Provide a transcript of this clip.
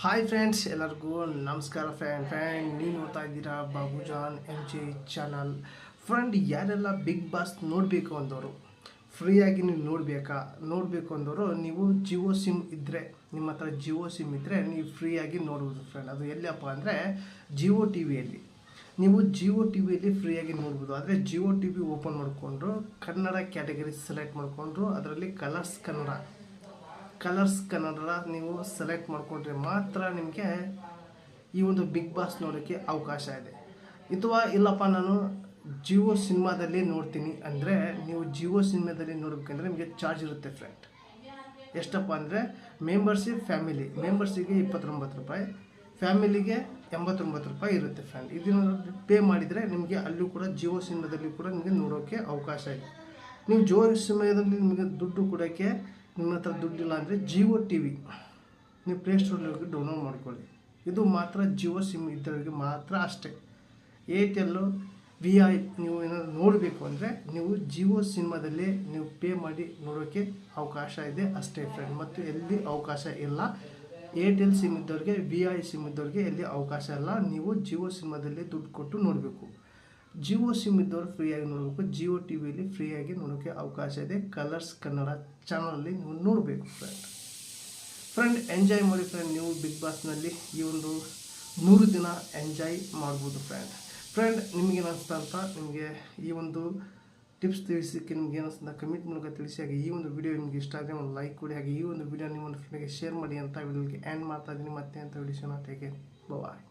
Hi friends ಎಲ್ಲರಿಗೂ ನಮಸ್ಕಾರ fan fan ನೀವು ನೋಡ್ತಾ ಇದ್ದೀರಾ Babujan M G channel friend ಯಾರೆಲ್ಲ ಬಿಗ್ ಬಾಸ್ ನೋಡಬೇಕು ಅಂದವರು? ಫ್ರೀಯಾಗಿ ನೀವು ನೋಡಬೇಕಾ? ನೋಡಬೇಕು ಅಂದವರು, ನೀವು ಜಿಯೋ ಸಿಮ್ ಇದ್ದರೆ ನಿಮ್ಮ ಹತ್ರ ಜಿಯೋ ಸಿಮ್ ಇದ್ದರೆ ನೀವು ಫ್ರೀಯಾಗಿ ನೋಡ್ಬೋದು ಫ್ರೆಂಡ್ ಅದು ಎಲ್ಲಪ್ಪ ಅಂದರೆ ಜಿಯೋ ಟಿ ವಿಯಲ್ಲಿ ನೀವು ಜಿಯೋ ಟಿ ವಿಯಲ್ಲಿ ಫ್ರೀಯಾಗಿ ನೋಡ್ಬೋದು. ಆದರೆ ಜಿಯೋ ಟಿ ವಿ ಓಪನ್ ಮಾಡಿಕೊಂಡು ಕನ್ನಡ ಕ್ಯಾಟಗರಿ ಸೆಲೆಕ್ಟ್ ಮಾಡಿಕೊಂಡು ಅದರಲ್ಲಿ ಕಲರ್ಸ್ ಕನ್ನಡ. ಕಲರ್ಸ್ ಕನ್ನಡ ನೀವು ಸೆಲೆಕ್ಟ್ ಮಾಡಿಕೊಂಡ್ರೆ ಮಾತ್ರ ನಿಮಗೆ ಈ ಒಂದು ಬಿಗ್ ಬಾಸ್ ನೋಡೋಕ್ಕೆ ಅವಕಾಶ ಇದೆ. ಅಥವಾ ಇಲ್ಲಪ್ಪ, ನಾನು ಜಿಯೋ ಸಿನಿಮಾದಲ್ಲಿ ನೋಡ್ತೀನಿ ಅಂದರೆ ನೀವು ಜಿಯೋ ಸಿನಿಮಾದಲ್ಲಿ ನೋಡಬೇಕಂದ್ರೆ ನಿಮಗೆ ಚಾರ್ಜ್ ಇರುತ್ತೆ ಫ್ರೆಂಡ್ ಎಷ್ಟಪ್ಪ ಅಂದರೆ ಮೆಂಬರ್ಶಿಪ್ ಫ್ಯಾಮಿಲಿ ಮೆಂಬರ್ಸಿಗೆ ಇಪ್ಪತ್ತೊಂಬತ್ತು ರೂಪಾಯಿ ಫ್ಯಾಮಿಲಿಗೆ ಎಂಬತ್ತೊಂಬತ್ತು ರೂಪಾಯಿ ಇರುತ್ತೆ ಫ್ರೆಂಡ್ ಇದನ್ನು ಪೇ ಮಾಡಿದರೆ ನಿಮಗೆ ಅಲ್ಲೂ ಕೂಡ ಜಿಯೋ ಸಿನಿಮಾದಲ್ಲಿ ಕೂಡ ನಿಮಗೆ ನೋಡೋಕ್ಕೆ ಅವಕಾಶ ಇದೆ. ನೀವು ಜಿಯೋ ಸಿನಿಮಾದಲ್ಲಿ ನಿಮಗೆ ದುಡ್ಡು ಕೊಡೋಕ್ಕೆ ನಿಮ್ಮ ಹತ್ರ ದುಡ್ಡಿಲ್ಲ ಅಂದರೆ ಜಿಯೋ ಟಿ ವಿ ನೀವು ಪ್ಲೇಸ್ಟೋರಲ್ಲಿ ಹೋಗಿ ಡೌನ್ಲೋಡ್ ಮಾಡ್ಕೊಳ್ಳಿ. ಇದು ಮಾತ್ರ ಜಿಯೋ ಸಿಮ್ ಇದ್ದವರಿಗೆ ಮಾತ್ರ ಅಷ್ಟೇ. ಏರ್ಟೆಲ್ಲು ವಿ ಐ ನೀವು ಏನಾದರೂ ನೋಡಬೇಕು ಅಂದರೆ ನೀವು ಜಿಯೋ ಸಿನಿಮಾದಲ್ಲಿ ನೀವು ಪೇ ಮಾಡಿ ನೋಡೋಕ್ಕೆ ಅವಕಾಶ ಇದೆ ಅಷ್ಟೇ ಫ್ರೆಂಡ್ ಮತ್ತು ಎಲ್ಲಿ ಅವಕಾಶ ಇಲ್ಲ ಏರ್ಟೆಲ್ ಸಿಮ್ ಇದ್ದವ್ರಿಗೆ ವಿ ಐ ಸಿಮ್ ಇದ್ದವ್ರಿಗೆ ಎಲ್ಲಿ ಅವಕಾಶ ಇಲ್ಲ, ನೀವು ಜಿಯೋ ಸಿನಿಮಾದಲ್ಲಿ ದುಡ್ಡು ಕೊಟ್ಟು ನೋಡಬೇಕು. ಜಿಯೋ ಸಿಮ್ ಇದ್ದವರು ಫ್ರೀಯಾಗಿ ನೋಡಬೇಕು. ಜಿಯೋ ಟಿ ವಿಯಲ್ಲಿ ಫ್ರೀಯಾಗಿ ನೋಡೋಕ್ಕೆ ಅವಕಾಶ ಇದೆ. ಕಲರ್ಸ್ ಕನ್ನಡ ಚಾನಲಲ್ಲಿ ನೀವು ನೋಡಬೇಕು ಫ್ರೆಂಡ್ ಫ್ರೆಂಡ್ ಎಂಜಾಯ್ ಮಾಡಿ ಫ್ರೆಂಡ್ ನೀವು ಬಿಗ್ ಬಾಸ್ನಲ್ಲಿ ಈ ಒಂದು ನೂರು ದಿನ ಎಂಜಾಯ್ ಮಾಡ್ಬೋದು ಫ್ರೆಂಡ್ ಫ್ರೆಂಡ್ ನಿಮಗೆ ಅನಿಸ್ತಾ ಅಂತ ನಿಮಗೆ ಈ ಒಂದು ಟಿಪ್ಸ್ ತಿಳಿಸಿಕ್ಕೆ ನಿಮ್ಗೆ ಏನಿಸ್ತಾ ಕಮೆಂಟ್ ಮೂಲಕ ತಿಳಿಸಿ. ಹಾಗೆ ಈ ಒಂದು ವಿಡಿಯೋ ನಿಮಗೆ ಇಷ್ಟ ಆದರೆ ಒಂದು ಲೈಕ್ ಕೊಡಿ. ಹಾಗೆ ಈ ಒಂದು ವಿಡಿಯೋ ನಿಮ್ಮ ಒಂದು ಫ್ರೆಂಡ್ಗೆ ಶೇರ್ ಮಾಡಿ ಅಂತ ವಿಡಿಯೋಗೆ ಆ್ಯಂಡ್ ಮಾಡ್ತಾ ಇದ್ದೀನಿ. ಮತ್ತೆ ಅಂತ ವಿಡಿಯೋನ ಟೇಕೆ ಬಾಯ್